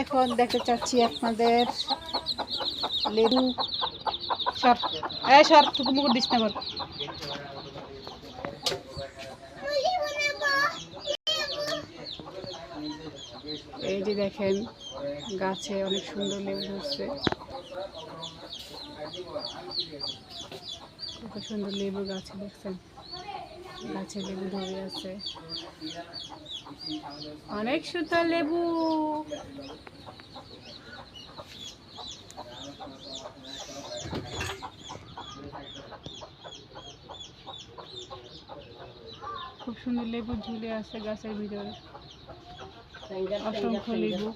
এখন দেখতে চাচ্ছি আপনাদের লেবু সর। এই সর দিস না এই যে দেখেন, গাছে অনেক সুন্দর লেবু ধরছে। কত সুন্দর লেবু গাছে দেখছেন। গাছে লেবু ধরে আছে। অনেক সুন্দর লেবু। খুব সুন্দর লেবু ঝুলে আছে গাছের ভিতরে। অসংখ্য লেবু।